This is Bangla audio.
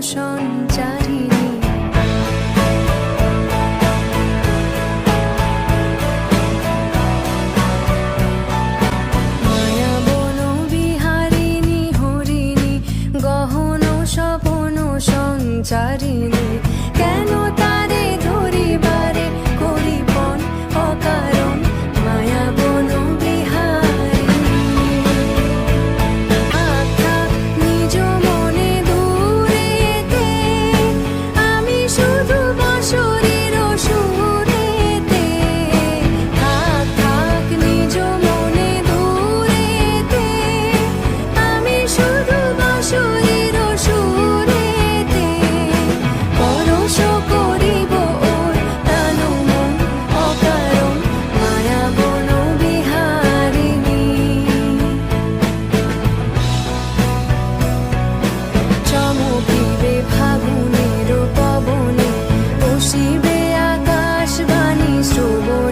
সঞ্চারিণী। মায়া হরিণী গহন সপন সঞ্চারিণী। things to avoid.